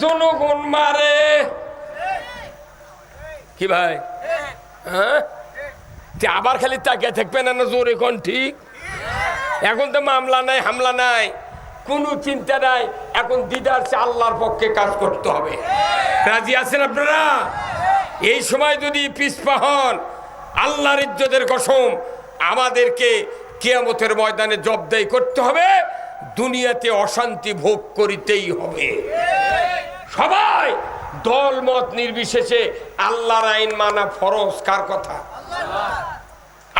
জনগণ মারে। কি ভাই? হ্যাঁ? আবার খালি তাকিয়ে থাকবে না জোরে কোন ঠিক? এখন তো মামলা নাই, হামলা নাই। কোনো চিন্তা নাই। এখন দিদার আল্লাহর পক্ষে কাজ করতে হবে। রাজি আছেন আপনারা? এই সময় যদি পিসপা হন, আল্লাহর ইজ্জতের কসম, আমাদেরকে কেয়ামতের ময়দানে জবদাই করতে হবে। দুনিয়াতে অশান্তি ভোগ করিতেই হবে। সবাই দল মত নির্বিশেষে আল্লাহর আইন মানা ফরজ, কার কথা?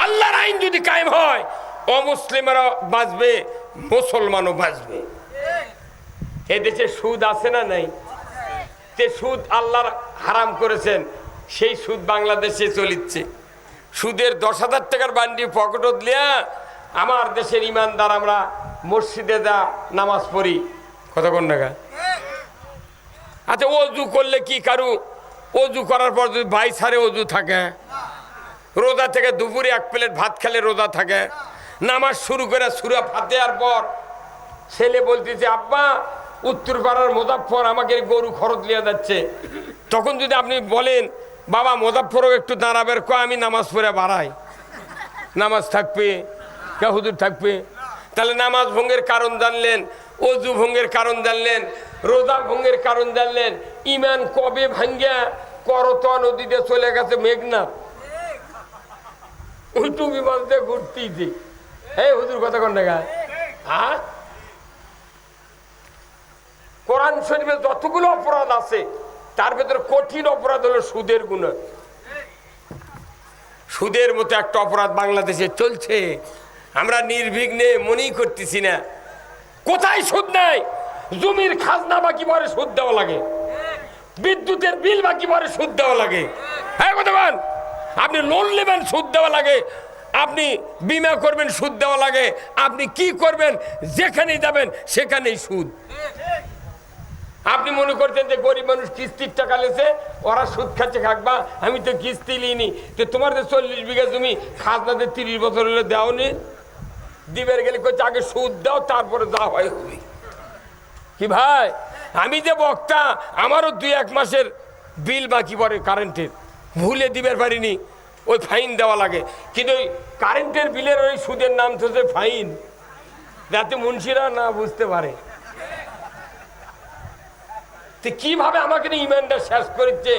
আল্লাহর আইন যদি কায়েম হয়, অমুসলিমেরা বাঁচবে, মুসলমানও বাঁচবে। এদেশে সুদ আছে না নাই? তে সুদ আল্লাহর হারাম করেছেন, সেই সুদ বাংলাদেশে চলিচ্ছে। সুদের দশ হাজার টাকার বান্ডি পকেটত লিয়া আমার দেশের ইমানদার আমরা মসজিদে যা নামাজ পড়ি। কতক্ষণ টাকা আচ্ছা অজু করলে কি কারু? অজু করার পর যদি বাই সারে অজু থাকে, রোজা থেকে দুপুরে এক প্লেট ভাত খেলে রোজা থাকে, নামাজ শুরু করে সুরা ফাতেহার পর ছেলে বলতেছে, আব্বা, উত্তর পাড়ার মোজাফর আমাকে গরু খরচ লিয়ে যাচ্ছে। তখন যদি আপনি বলেন, বাবা মোজাফরও একটু দাঁড়াবের ক আমি নামাজ পড়ে বাড়াই। নামাজ থাকবে, কে হুজুর থাকবে? তাহলে নামাজ ভঙ্গের কারণ জানলেন অজু ভঙ্গের কারণ জানলেন রোজা ভঙ্গের কারণ জানলেন, ইমান কবে ভাঙ্গিয়া করতোয়া নদীতে চলে গেছে মেঘনাথ টুপি বাঁধতে ঘুরতেইছি এই হুজুর কথা কোন দেখা হ্যাঁ কোরআন শরীফে যতগুলো অপরাধ আছে, তার ভেতরে কঠিন অপরাধ হলো সুদের গুণ। সুদের মতো একটা অপরাধ বাংলাদেশে চলছে। আমরা নির্বিঘ্নে মনেই করতেছি না। কোথায় সুদ নাই? জমির খাজনা বাকি পরে সুদ দেওয়া লাগে। বিদ্যুতের বিল বাকি পরে সুদ দেওয়া লাগে। হ্যাঁ আপনি লোন নেবেন, সুদ দেওয়া লাগে। আপনি বিমা করবেন, সুদ দেওয়া লাগে। আপনি কি করবেন, যেখানেই যাবেন, সেখানেই সুদ। আপনি মনে করছেন যে গরিব মানুষ কিস্তির টাকা লেছে, ওরা সুদ খাচ্ছে খাকবা আমি তো কিস্তি লিনি তো তোমার যে চল্লিশ বিঘা তুমি খাজনাতে তিরিশ বছর হলে দাও নি দিবের গেলে করছে আগে সুদ দাও, তারপরে যা হয় হবে। কি ভাই? আমি যে বক্তা, আমারও দুই এক মাসের বিল বাকি পড়ে কারেন্টের। ভুলে দিবের পারিনি, ওই ফাইন দেওয়া লাগে। কিন্তু ওই কারেন্টের বিলের ওই সুদের নাম যে ফাইন, যাতে মুন্সিরা না বুঝতে পারে। তো কীভাবে আমাকে নিয়ে ইমানটা শেষ করেছে,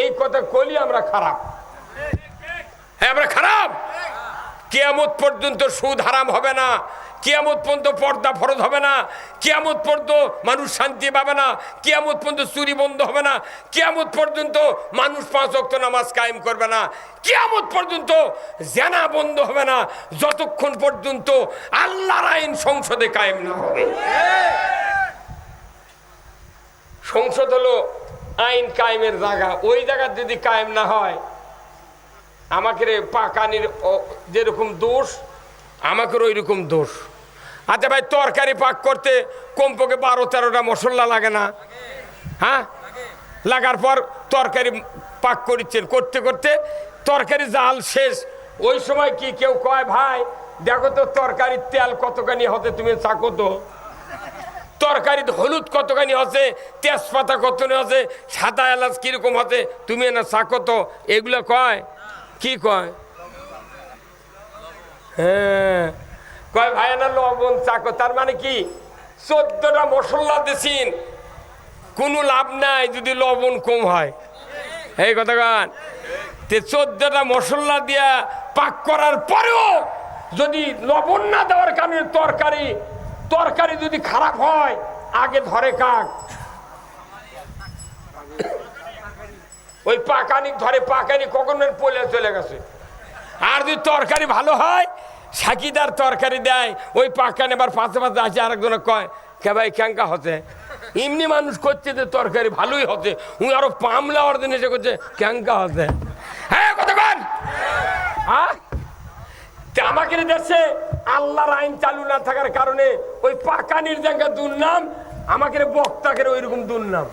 এই কথা কলি আমরা খারাপ। হ্যাঁ আমরা খারাপ? কেয়ামত পর্যন্ত সুদ হারাম হবে না। কেয়ামত পর্যন্ত পর্দা ফরজ হবে না। কেয়ামত পর্যন্ত মানুষ শান্তি পাবে না। কেয়ামত পর্যন্ত চুরি বন্ধ হবে না। কেয়ামত পর্যন্ত মানুষ পাঁচ অক্ত নামাজ কায়েম করবে না। কেয়ামত পর্যন্ত জেনা বন্ধ হবে না। যতক্ষণ পর্যন্ত আল্লাহর আইন সংসদে কায়েম না হবে। সংসদ হলো আইন কায়েমের জায়গা। ওই জায়গা যদি কায়েম না হয়, আমাকে পাকানির যেরকম দোষ আমাকের ওই রকম দোষ। আচ্ছা ভাই, তরকারি পাক করতে কমপক্ষে বারো তেরোটা মশলা লাগে না। হ্যাঁ? লাগার পর তরকারি পাক করিচ্ছেন। করতে করতে তরকারি জাল শেষ। ওই সময় কি কেউ কয়, ভাই, দেখো তো তরকারির তেল কতখানি হতে, তুমি চাকো তো? তরকারি হলুদ কতখানি হচ্ছে, তেজপাতা কতখানি হচ্ছে, সাদা এলাচ কীরকম হচ্ছে, তুমি না চাকো তো? এগুলো কয়? কি কয়? হ্যাঁ। কয় ভাই না লবণ চাকো তার মানে কি? চোদ্দটা মশলা দিছিন, কোনো লাভ নাই যদি লবণ কম হয়। এই কথা গান তে চোদ্দটা মশলা দিয়া পাক করার পরেও যদি লবণ না দেওয়ার কারণে তরকারি তরকারি যদি খারাপ হয়, আগে ধরে কাক। ওই পাকানি, ধরে পাকানি কখন পলে চলে গেছে। আর যদি তরকারি ভালো হয় সাকিদার তরকারি দেয়, ওই পাকানি আবার পাশে পাশে আছে আরেকজন কয়, কে ভাই ক্যাঙ্কা হচ্ছে এমনি মানুষ করছে যে তরকারি ভালোই হতে। উনি আরও পামলা অর্ধেন এসে করছে ক্যাঙ্কা হচ্ছে হ্যাঁ কতক্ষণ হ্যাঁ আমাকে দেশে আল্লাহর আইন চালু না থাকার কারণে ওই পাকানির জায়গায় দুর্নাম, আমাকে বক্তাকে ওই রকম দুর্নাম।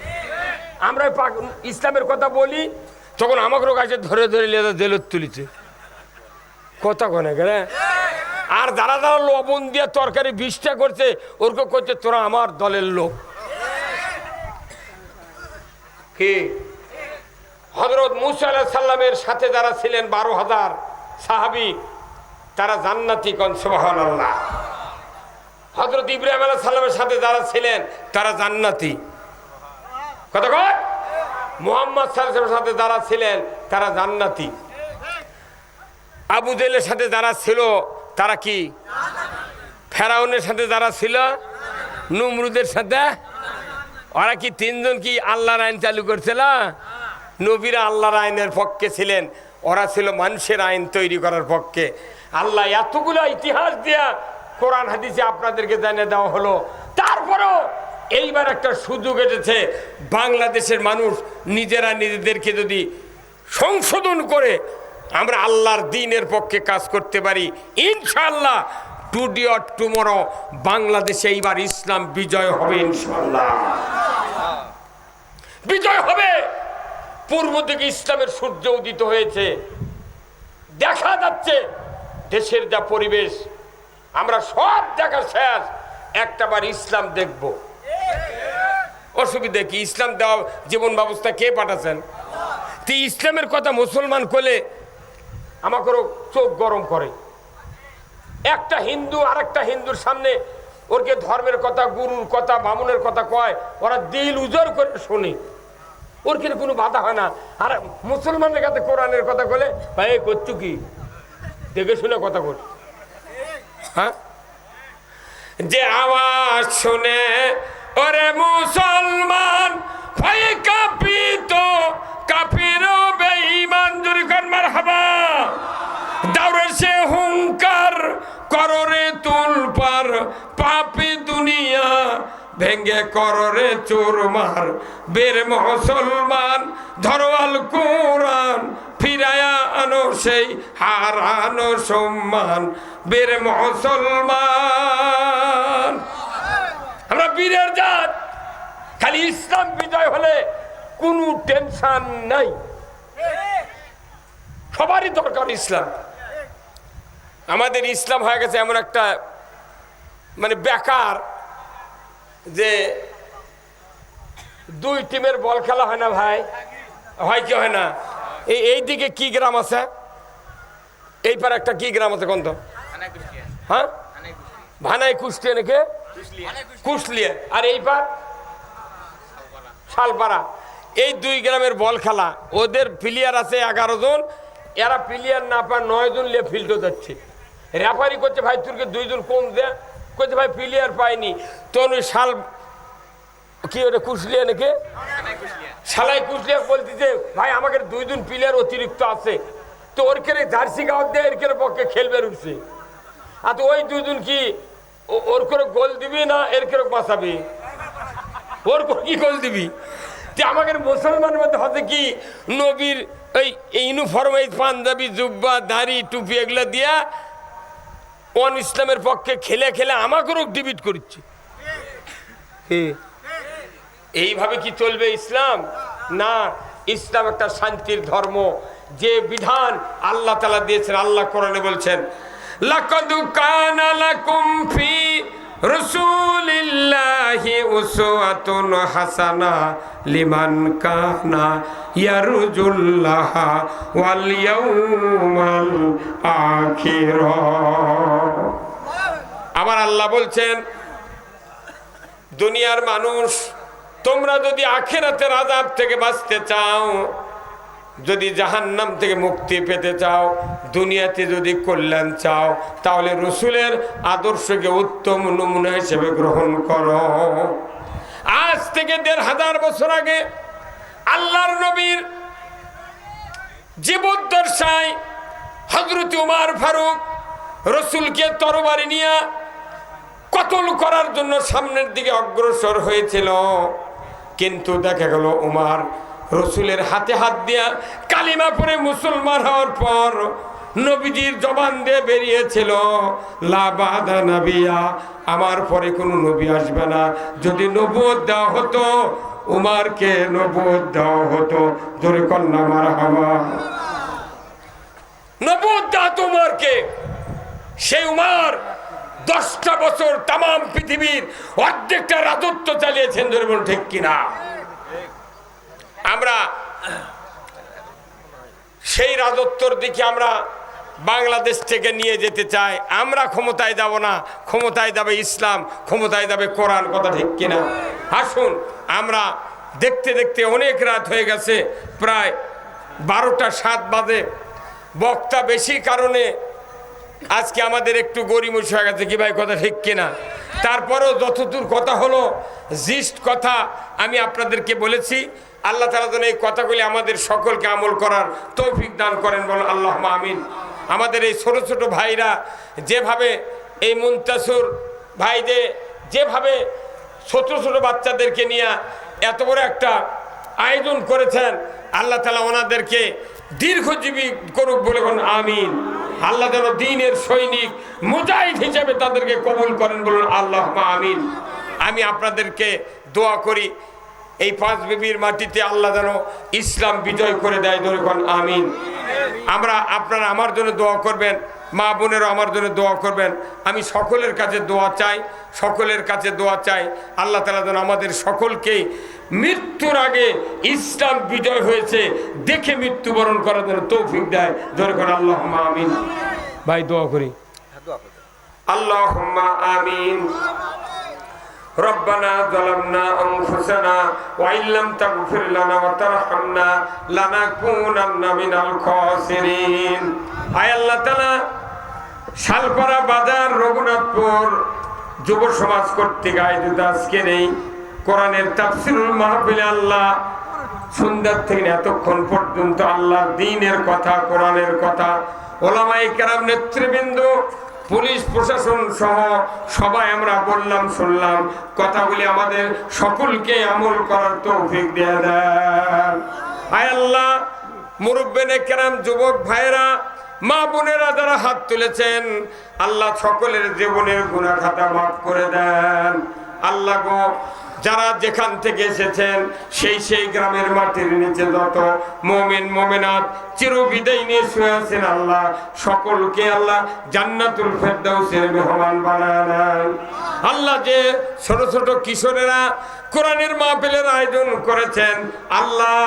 আমরা পাক- ইসলামের কথা বলি, তখন আমাকে কাছে ধরে ধরে লেদা জেলত তুলিছে। কথা কনে গেলে? আর যারা যারা লবণ দিয়ে তরকারি বিষটা করছে ওরকম করছে তোরা আমার দলের লোক। কি? হজরত মুসা সাল্লামের সাথে যারা ছিলেন বারো হাজার সাহাবি তারা জান্নাতি কন? সুবাহান আল্লাহ হজরত ইব্রাহিম আলাহ সাল্লামের সাথে যারা ছিলেন তারা জান্নাতি। কথা কয়? মোহাম্মদ সাল্লামের সাথে যারা ছিলেন তারা জান্নাতি। আবু জেলের সাথে যারা ছিল তারা কি? ফেরাউনের সাথে যারা ছিল, নমরুদের সাথে? ওরা কি তিনজন কি আল্লাহর আইন চালু করছিল? নবীরা আল্লাহর আইনের পক্ষে ছিলেন, ওরা ছিল মানুষের আইন তৈরি করার পক্ষে। আল্লাহ এতগুলো ইতিহাস দিয়া কোরআন হাদিসে আপনাদেরকে জানিয়ে দেওয়া হলো। তারপরেও এইবার একটা সুযোগ এসেছে, বাংলাদেশের মানুষ নিজেরা নিজেদেরকে যদি সংশোধন করে আমরা আল্লাহর দিনের পক্ষে কাজ করতে পারি। ইনশাল্লাহ টুডে অর টুমোরো বাংলাদেশে এইবার ইসলাম বিজয় হবে ইনশাল্লাহ বিজয় হবে। পূর্ব দিকে ইসলামের সূর্য উদিত হয়েছে। দেখা যাচ্ছে দেশের যা পরিবেশ, আমরা সব দেখা শেষ। একটাবার ইসলাম দেখব। অসুবিধা কি? ইসলাম দেওয়া জীবন ব্যবস্থা কে পাঠাচ্ছেন? তো ইসলামের কথা মুসলমান কোলে আমাকেও চোখ গরম করে। একটা হিন্দু আর একটা হিন্দুর সামনে ওরকে ধর্মের কথা, গুরুর কথা, বামুনের কথা কয়, ওরা দিল উজর করে শুনে। ওর কিন্তু কোনো বাধা হয় না। আর মুসলমানের কাছে কোরআনের কথা বলে ভাই করছু কি? দেখে শুনে কথা বল। হ্যাঁ? যে আওয়াজ শুনে, ওরে মুসলমান ভাই ভেঙ্গে কররে চোরমার। বের মুসলমান, ধরওয়াল কোরআন, ফিরায়া আনো সেই হারানো সম্মান। বের মুসলমান, আমরা বীরের জাত। খালি ইসলাম বিজয় হলে কোনো টেনশন নাই। সবারই দরকার ইসলাম। আমাদের ইসলাম হয়ে গেছে এমন একটা মানে বেকার যে দুই টিমের বল খেলা হয় না ভাই? হয় কি হয় না? এই এই দিকে কি গ্রাম আছে? এই পার একটা কি গ্রাম আছে কোন তো? হ্যাঁ? ভানাই কুষ্টিয়া নাকি? কুশলিয়া আর এই পার শালপাড়া। এই দুই গ্রামের বল খেলা। ওদের প্লেয়ার আছে এগারো জন। এরা প্লেয়ার না পায় নয় জন লিয়ে ফিল্ডে যাচ্ছে। রেফারি করছে, ভাই, তুরকে দুইজন কম দে। করছে ভাই প্লেয়ার পাইনি। ওই শাল কি ওটা কুশলিয়া নাকি? শালাই কুশলিয়া বলতেছে ভাই আমাকে দুইজন প্লেয়ার অতিরিক্ত আছে। তো ওর কেড়ে জার্সি গাও দিয়ে এর কেড়ে পক্ষে খেলবে উঠছে আর তো ওই দুইজন কি ওর করে গোল দিবি না এর কেড়ে বাঁচাবি? ওর করে কি গোল দিবি? যে আমাদের মুসলমানের মধ্যে হচ্ছে কি, নবীর ওই ইউনিফর্ম এই পাঞ্জাবি, জুব্বা, দাড়ি, টুপি এগুলো দিয়া অন ইসলামের পক্ষে খেলে খেলে আমাকেও ডিবিট করছে এইভাবে কি চলবে ইসলাম? না, ইসলাম একটা শান্তির ধর্ম। যে বিধান আল্লাহ তালা দিয়েছেন, আল্লাহ কোরআনে বলছেন লাকুম ফি রাসূলিল্লাহি উসওয়াতুন হাসানা লিমান কানা ইয়ারজুল্লাহ ওয়াল ইয়াউমাল আখির। আমার আল্লাহ বলছেন, দুনিয়ার মানুষ, তোমরা যদি আখেরাতের আজাব থেকে বাঁচতে চাও যদি জাহান্নাম থেকে মুক্তি পেতে চাও, দুনিয়াতে যদি কল্যাণ চাও, তাহলে রসুলের আদর্শকে উত্তম নমুনা হিসেবে গ্রহণ করো। আজ থেকে দেড় হাজার বছর আগে আল্লাহর নবীর জীবদ্দশায় হজরত উমার ফারুক রসুলকে তরবারি নিয়ে কতল করার জন্য সামনের দিকে অগ্রসর হয়েছিল, কিন্তু দেখা গেল উমার রসুলের হাতে হাত দিয়া কালিমা পরে মুসলমান হওয়ার পর নবীজির জবান দিয়ে বেরিয়েছিল লাবাদা নবিয়া, আমার পরে কোনো নবী আসবে না। যদি নবুয়ত দেওয়া হতো, উমারকে নবুয়ত দেওয়া হতো। জোরে কন্যা মারা হওয়া নবুয়ত দেওয়া তো উমারকে। সেই উমার দশটা বছর তাম পৃথিবীর অর্ধেকটা রাজত্ব চালিয়েছেন ধরে বলুন ঠিক কিনা? আমরা সেই রাজত্বর দিকে আমরা বাংলাদেশ থেকে নিয়ে যেতে চাই। আমরা ক্ষমতায় যাব না। ক্ষমতায় যাবে ইসলাম, ক্ষমতায় যাবে কোরআন, কথা ঠিক কিনা? আসুন, আমরা দেখতে দেখতে অনেক রাত হয়ে গেছে, প্রায় বারোটা সাত বাজে। বক্তা বেশি কারণে আজকে আমাদের একটু গরিমুষ হয়ে গেছে, কি ভাই, কথা ঠিক কিনা? তারপরেও যতদূর কথা হলো, জিস্ট কথা আমি আপনাদেরকে বলেছি আল্লাহ তালা যেন এই কথাগুলি আমাদের সকলকে আমল করার তৌফিক দান করেন, বলুন আল্লাহ আমিন। আমাদের এই ছোট ছোট ভাইরা যেভাবে এই মুন্তাসুর ভাই যে যেভাবে ছোট ছোট বাচ্চাদেরকে নিয়ে এত বড় একটা আয়োজন করেছেন, আল্লাহ তালা ওনাদেরকে দীর্ঘজীবী করুক বলে বলুন আমিন। আল্লাহ যেন দিনের সৈনিক, মুজাহিদ হিসেবে তাদেরকে কবুল করেন বলুন আল্লাহ আমিন। আমি আপনাদেরকে দোয়া করি এই পাঁচ বিবির মাটিতে আল্লাহ যেন ইসলাম বিজয় করে দেয় ধরে কোন আমিন। আমরা আপনারা আমার জন্য দোয়া করবেন মা বোনেরও আমার জন্য দোয়া করবেন। আমি সকলের কাছে দোয়া চাই সকলের কাছে দোয়া চাই। আল্লাহ তালা যেন আমাদের সকলকে মৃত্যুর আগে ইসলাম বিজয় হয়েছে দেখে মৃত্যুবরণ করার জন্য তৌফিক দেয়। ধরে করে আল্লাহ আমিন। ভাই দোয়া করি। আল্লাহ আমিন। ربنا ظلمنا أنفسنا وإن لم تغفر لنا وترحمنا لنكونن من الخاسرين আয় আল্লাহ তাআলা শালপাড়া বাজার রঘুনাথপুর যুব সমাজ কর্তৃক আয়োজিত আজকের এই কোরআনের তাফসিরুল মাহফিলে আল্লাহ সন্ধ্যার থেকে এতক্ষণ পর্যন্ত আল্লাহর দিনের কথা কোরআনের কথা ওলামাই কেরাম নেতৃবৃন্দ পুলিশ, প্রশাসন সহ সবাই আমরা বললাম, শুনলাম, কথাগুলি আমাদের সকলকে আমল করার তৌফিক দিয়ে দেন। আল্লাহ, মুরব্বেনে কেরাম, যুবক ভাইরা মা বোনেরা যারা হাত তুলেছেন, আল্লাহ সকলের জীবনের গুণা খাতা মাফ করে দেন। আল্লাহ গো যারা যেখান থেকে এসেছেন, সেই সেই গ্রামের মাটির নিচে যত মোমেন, মোমেনাত চির বিদায় নিয়ে শুয়ে আছেন আল্লাহ, সকলকে আল্লাহ জান্নাতুল ফেরদাউসের মেহমান বানান নেন। আল্লাহ যে ছোট ছোট কিশোরেরা কোরআনের মাহফিলের আয়োজন করেছেন আল্লাহ।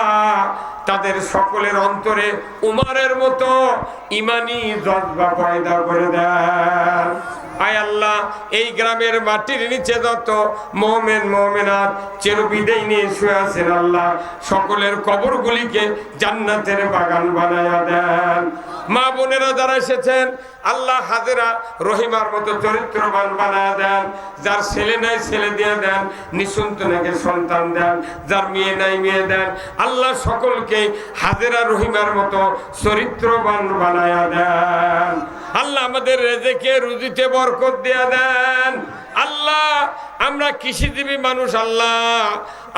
তাদের সকলের অন্তরে উমারের মতো ইমানি জজবা পয়দা করে দেন। আয় আল্লাহ, এই গ্রামের মাটির নিচে যত মোমেন, মোমেনাত, চেরবিদেই নিয়ে শুয়ে আছেন আল্লাহ, সকলের কবরগুলিকে জান্নাতের বাগান বানায়া দেন। মা বোনেরা যারা এসেছেন, আল্লাহ হাজেরা রহিমার মতো চরিত্রবান বানায় দেন। যার ছেলে নাই, ছেলে দিয়ে দেন নিঃসন্তানকে সন্তান দেন, যার মেয়ে নাই মেয়ে দেন, আল্লাহ সকলকে হাজেরা রহিমার মতো চরিত্রবান বানায়া দেন। আল্লাহ আমাদের রেজেকে, রুজিতে বরকত দেয়া দেন। আল্লাহ, আমরা কৃষিজীবী মানুষ, আল্লাহ,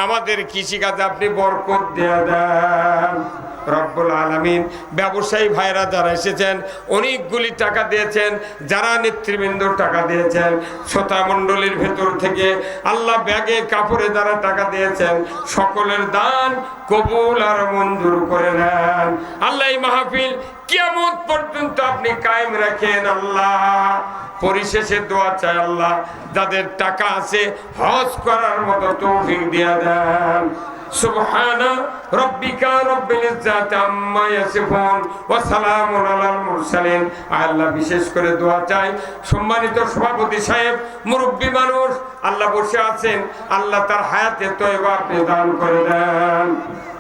আমাদের কৃষিকাজে আপনি বরকত দেয়া দেন। রব্বুল আলমিন ব্যবসায়ী ভাইরা যারা এসেছেন, অনেকগুলি টাকা দিয়েছেন, যারা নেতৃবৃন্দ টাকা দিয়েছেন, শ্রোতা মণ্ডলীর ভেতর থেকে আল্লাহ ব্যাগে কাপড়ে যারা টাকা দিয়েছেন, সকলের দান কবুল আর মঞ্জুর করে নেন। আল্লাহ মাহফিল কিয়ামত পর্যন্ত আপনি কায়েম রাখেন আল্লাহ। পরিশেষে দোয়া চাই আল্লাহ, যাদের টাকা আছে হজ করার মতো তৌফিক দিয়ে দেন। সুবহান রব্বিকা রব্বিল ইজ্জাতি আম্মা ইয়াসিফুন ওয়া সালামুন আলাল মুরসালিন। আল্লাহ, বিশেষ করে দোয়া চাই। সম্মানিত সভাপতি সাহেব, মুরব্বী মানুষ, আল্লাহ বসে আছেন। আল্লাহ তার হায়াতে তয়বা আপনি দান করে দেন।